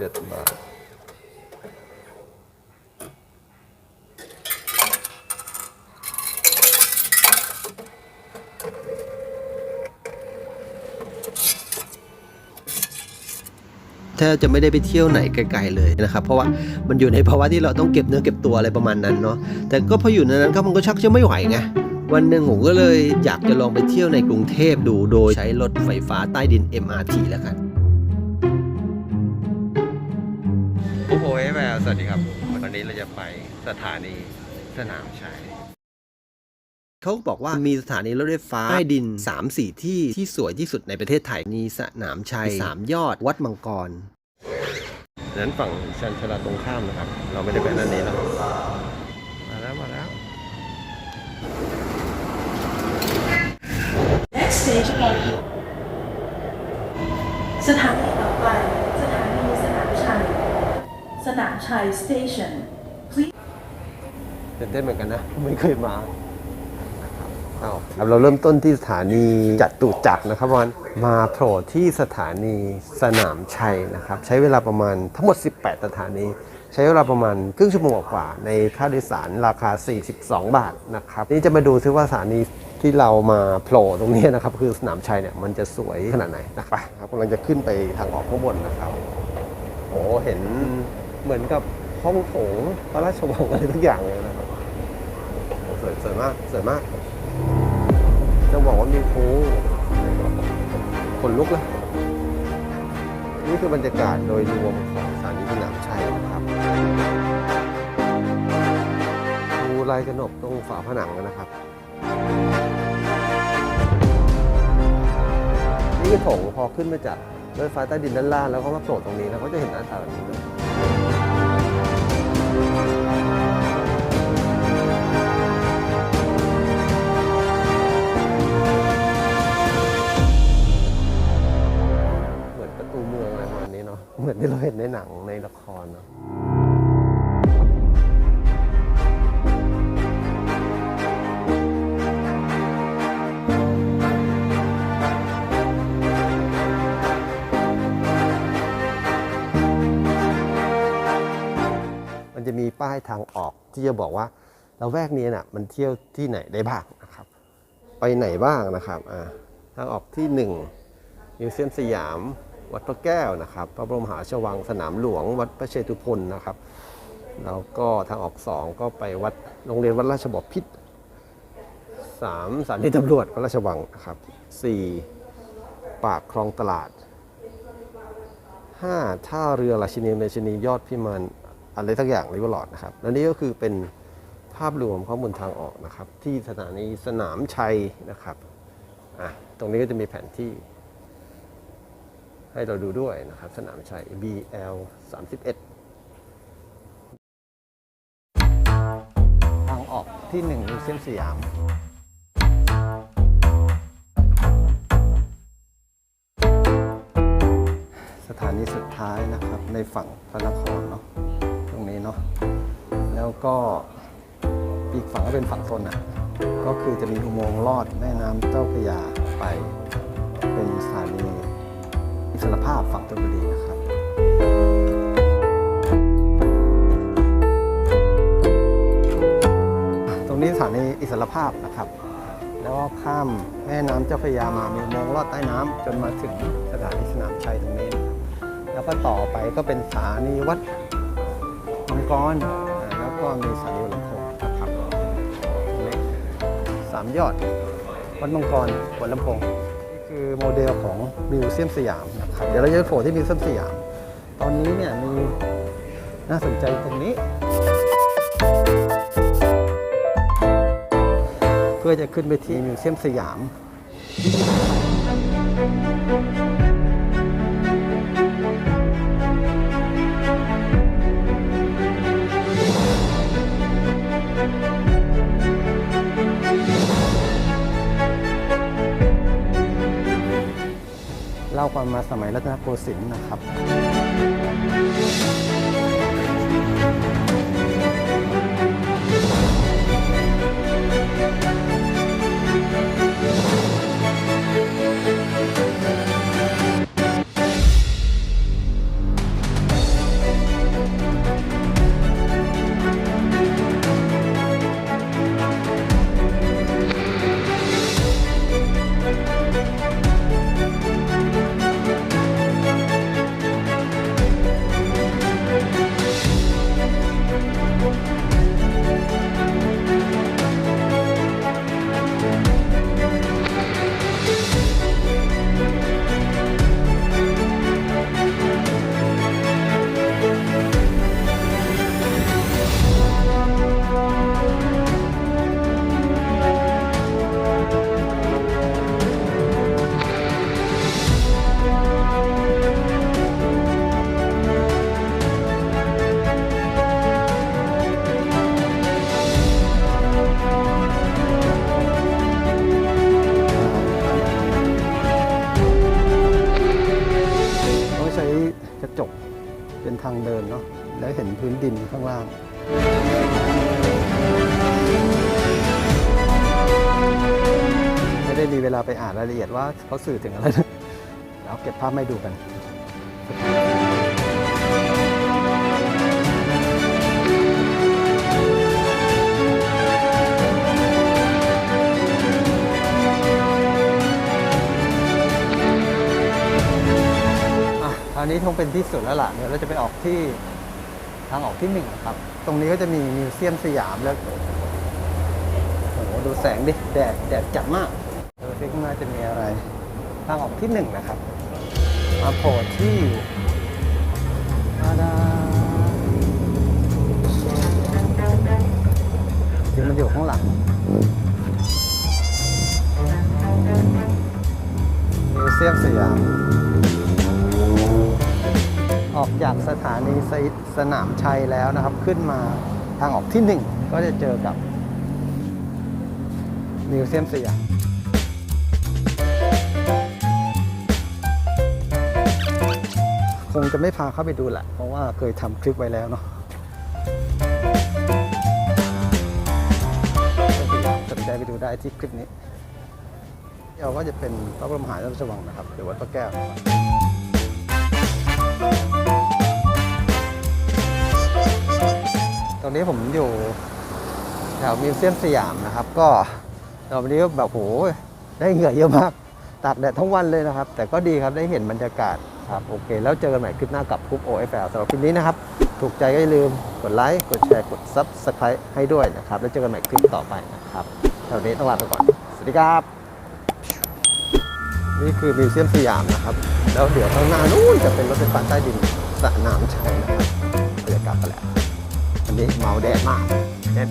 เจ็ดบาท แทบจะไม่ได้ไปเที่ยวไหนไกลๆเลยนะครับ เพราะว่ามันอยู่ในภาวะที่เราต้องเก็บเนื้อเก็บตัวอะไรประมาณนั้นเนาะแต่ก็พออยู่ในนั้นก็มันก็ชักจะไม่ไหวไงวันหนึ่งผมก็เลยอยากจะลองไปเที่ยวในกรุงเทพดูโดยใช้รถไฟฟ้าใต้ดิน MRT แล้วกัน โอ้โหแมวสวัสดีครับ วันนี้เราจะไปสถานีสนามชัยเขาบอกว่ามีสถานีรถไฟฟ้าใต้ดิน 3-4 ที่ที่สวยที่สุดในประเทศไทยมีสนามชัย 3 ยอดวัดมังกรนั้นฝั่งชันชลาตรงข้ามนะครับ เราไม่ได้ไปนั่นนี้แล้วมาแล้วมาแล้ว Next station สถานีต่อไป สถานีสนามชัย สนามชัย station please ตื่นเต้นเหมือนกันนะ ไม่เคยมาเอาครับเราเริ่มต้นที่สถานีจัตุจักรนะครับวันมาโผล่ที่สถานีสนามชัยนะครับ ใช้เวลาประมาณทั้งหมด 18 สถานี ใช้เวลาประมาณครึ่งชั่วโมงกว่าในค่าโดยสารราคา 42 บาทนะครับ นี่จะมาดูซิว่าสถานีที่เรามาโผล่ตรงนี้นะครับ คือสนามชัยเนี่ยมันจะสวยขนาดไหนนะครับไปครับกำลังจะขึ้นไปทางออกข้างบนนะครับโอ้เห็น เหมือนกับห้องโถงพระราชวังอะไรทุกอย่างเลยนะครับสวยสวยมากสวยมาก จะบอกว่ามีโอ้ขนลุกเลยนี่คือบรรยากาศโดยรวมของสถานีสนามชัยนะครับดูลายกระหนกตรงฝาผนังนะครับนี่คือโถงพอขึ้นมาจาก รถไฟฟ้าใต้ดินด้านล่างแล้วก็มาโผล่ตรงนี้แล้วก็จะเห็นหน้าตาแบบนี้เลยเหมือนประตูเมืองอะไรประมาณนี้เนาะเหมือนที่เราเห็นในหนังในละครเนาะ จะมีป้ายทางออกที่จะบอกว่าเราแวกนี้น่ะมันเที่ยวที่ไหนได้บ้างนะครับ ไปไหนบ้างนะครับอ่าทางออกที่1มิวเซียมสยาม วัดพระแก้วนะครับ พระบรมหาราชวังสนามหลวง วัดพระเชตุพนนะครับแล้วก็ทางออก 2 ก็ไปวัดโรงเรียนวัดราชบพิตรสามสถานีตำรวจวัดราชวังนะครับสี่ปากคลองตลาด5ท่าเรือราชินีเมชินียอดพิมาน อะไรทักอย่างริเวอร์ลอดนะครับ และนี่ก็คือเป็นภาพรวมข้อมูลทางออกนะครับ ที่สถานีสนามชัยนะครับอะตรงนี้ก็จะมีแผนที่ ให้เราดูด้วยนะครับ สนามชัย BL 31 ทางออกที่1มิวเซียมสยามสถานีสุดท้ายนะครับในฝั่งพระนครเนาะ เนาะแล้วก็อีกฝั่งก็เป็นฝั่งทนอะก็คือจะมีอุโมงค์ลอดแม่น้ำเจ้าพระยาไปเป็นสถานีอิสรภาพฝั่งธนบุรีนะครับตรงนี้สถานีอิสรภาพนะครับ แล้วก็ข้ามแม่น้ำเจ้าพระยามามีอุโมงค์ลอดใต้น้ำจนมาถึงสถานีสนามชัยตรงนี้นะครับแล้วก็ต่อไปก็เป็นสถานีวัด กรแล้วก็มีสานีวัดลำโพงนะครับสามยอดวัดมังกรวัดลำโพงนี่คือโมเดลของมิวเซียมสยามนะครับเดี๋ยวเราจะโผล่ที่มิวเซียมสยาม ตอนนี้เนี่ยมีน่าสนใจตรงนี้ เพื่อจะขึ้นไปที่มิวเซียมสยาม เล่าความมาสมัยรัตนโกสินทร์นะครับ นเนาะแล้วเห็นพื้นดินข้างล่างไม่ได้มีเวลาไปอ่านรายละเอียดว่าเขาสื่อถึงอะไร เราเก็บภาพมาให้ดูกัน อะคราวนี้คงเป็นที่สุดแล้วล่ะเดี๋ยวเราจะไปออกที่ทางออกที่หนึ่งนะครับ ตรงนี้ก็จะมีมิวเซียมสยามแล้วโอ้โหดูแสงดิแดดแดดจัดมากเออที่ข้างหน้าจะมีอะไร ทางออกที่หนึ่งนะครับ มาโผล่ที่อาดาจริงมันอยู่ข้างหลังมิวเซียมสยาม ออกจากสถานีสสนามชัยแล้วนะครับ ขึ้นมาทางออกที่หนึ่งก็จะเจอกับมิวเซียมสยามคงจะไม่พาเข้าไปดูแหละ เพราะว่าเคยทำคลิปไว้แล้วเนาะสนใจไปดูได้ที่คลิปนี้เราก็จะเป็นพระบรมหาราชวังนะครับหรือวัดพระแก้วนะครับ ตรงนี้ผมอยู่แถวมิวเซียมสยามนะครับ ก็วันนี้แบบโหได้เหงื่อเยอะมากตากแดดทั้งวันเลยนะครับ แต่ก็ดีครับได้เห็นบรรยากาศครับโอเค แล้วเจอกันใหม่คลิปหน้ากับกรุ๊ป OFL สำหรับคลิปนี้นะครับ ถูกใจก็อย่าลืมกดไลค์ กดแชร์ กด Subscribe ให้ด้วยนะครับ แล้วเจอกันใหม่คลิปต่อไปนะครับแถวนี้ต้องลาไปก่อน สวัสดีครับ นี่คือมิวเซียมสยามนะครับ แล้วเดี๋ยวข้างหน้านู้นจะเป็นรถไฟฟ้าใต้ดินสนามชัยนะครับบรรยากาศไปแล้ว อันนี้เมาแดดมากแดด